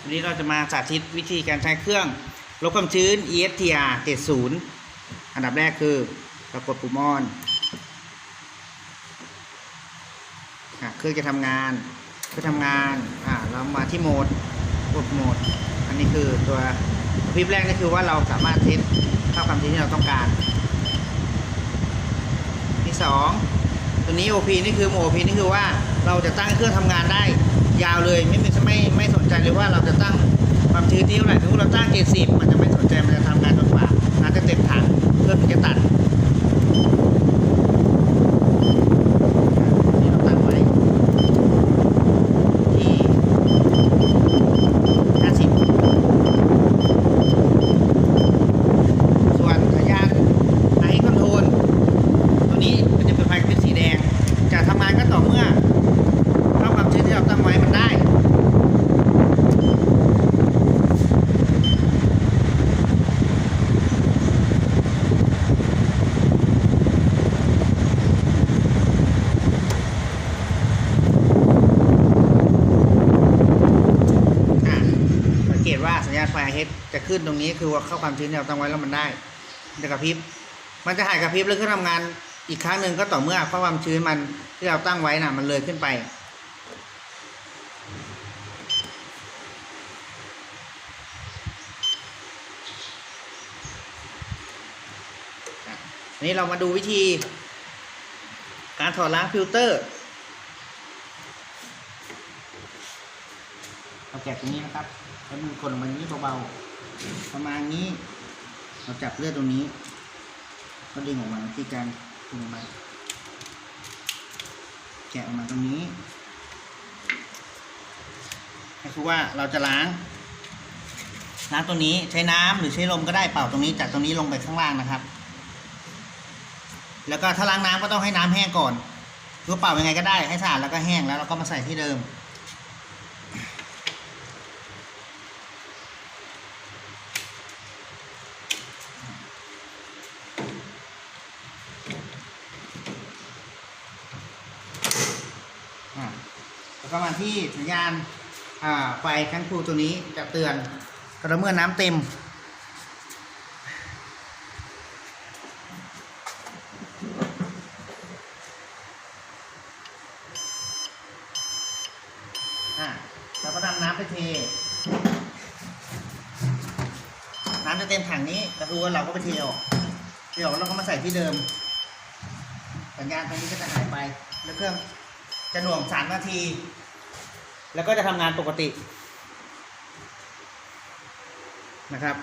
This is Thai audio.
วันนี้เราจะมาสาธิตวิธีการใช้เครื่องลดความชื้น ESTR 70 อันดับแรกคือเรากดปุ่มออนอะเครื่องจะทำงานเพื่อทำงานอะเรามาที่โหมดกดโหมด อันนี้คือตัวกระพริบแรกนี่คือว่าเราสามารถเทสค่าความชื้นที่เราต้องการที่สองตัวนี้ OP นี่คือโหมด OP นี่คือว่าเราจะตั้งเครื่องทำงานได้ ยาวเลยไม่ไม่ไม่ไม่สนใจเลยว่าเราจะตั้งความชื้นที่เท่าไหร่ถ้าเราตั้ง70มันจะไม่สนใจมันจะทำงานจนกว่าน้ำจะเต็มถังเพื่อมันจะตัดนี่เราตั้งไว้ที่ 50 ส่วนสัญญาณไอคอนโทรล ตัวนี้มันจะเป็นไฟกระพริบสีแดง จะทำงานก็ต่อเมื่อเท่าความชื้นที่เราตั้งไว้มันได้ อะสังเก ตว่าสัญญาณไฟเฮดจะขึ้นตรงนี้คือว่าเข้าความชื้นที่เราตั้งไว้แล้วมันได้มันจะกระพริบ มันจะหายกระพริบแล้วเครื่อทำงานอีกครั้งหนึ่งก็ต่อเมื่อเข้าความชื้นมันที่เราตั้งไว้น่ะ มันเลยขึ้นไป นี้เรามาดูวิธี การถอดล้างฟิลเตอร์เราแกะตรงนี้นะครับ แล้วมือกดลงมาอย่างนี้เบาๆประมาณนี้ เราจับเลือดตรงนี้ ก็ดึงออกมาที่การดึงออกมาแกะออกมาตรงนี้ก็คือว่าเราจะล้างล้างตัวนี้ใช้น้ำหรือใช้ลมก็ได้เป่าตรงนี้จากตรงนี้ลงไปข้างล่างนะครับ แล้วก็ถ้าล้างน้ำก็ต้องให้น้ำแห้งก่อนหรือเป่ายังไงก็ได้ให้สะอาดแล้วก็แห้งแล้วเราก็มาใส่ที่เดิม แล้วก็มาที่สัญญาณไฟแคันคูตัวนี้จะเตือนกระเมื่อน้ำเต็ม อะเราก็นำน้ำไปเท น้ำจะเต็มถังนี้กระทู้เราก็ไปเทออกเทออกแล้วเราก็มาใส่ที่เดิม สัญญาณตรงนี้ก็จะหายไปแล้วเครื่อง จะหน่วงสามนาที แล้วก็จะทำงานปกตินะครับ